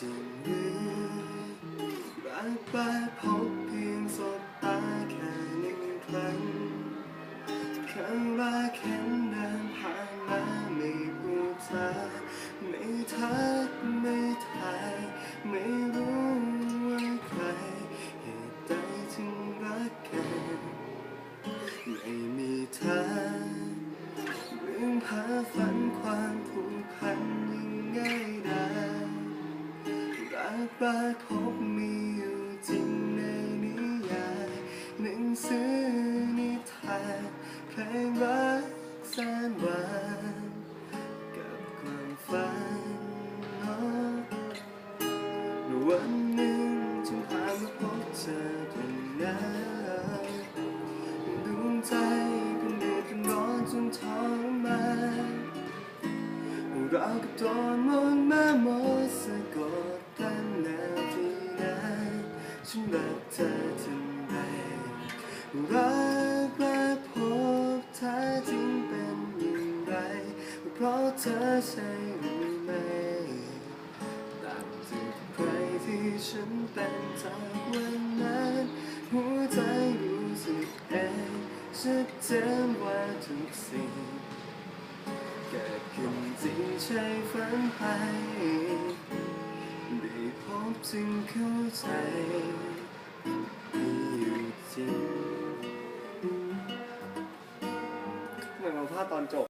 ที่นี้รักไปพบเพียงสบตาแค่หนึ่งครั้งครั้งแรกเห็นเดินผ่านมาไม่พูดจาไม่ทักไม่ทายไม่รู้ว่าใครเหตุใดจึงรักกันไม่มีเธอลืมพาฝันความผูกพัน รักพบมีอยู่จริงในนิยายหนังสือนิทานเพลงรักแสนหวานกับความฝันวันหนึ่งจึงผ่ามาพบเธอตรงนั้นดวงใจเป็นเดือดเป็นร้อนจนทรมานเรากับโดนมนต์แม่มดสะกดกันนาทีนั้น ฉันรักเธอทันใดรักแรกพบแท้จริงเป็นอย่างไร เพราะเธอใช่หรือไม่ต่างจากใครที่ฉันเป็นจากวันนั้น หัวใจรู้สึกเองชัดเจนว่าทุกสิ่งเกิดขึ้นจริงใช่ฝันไปได้พบจึงเข้าใจาพลาตอนจบ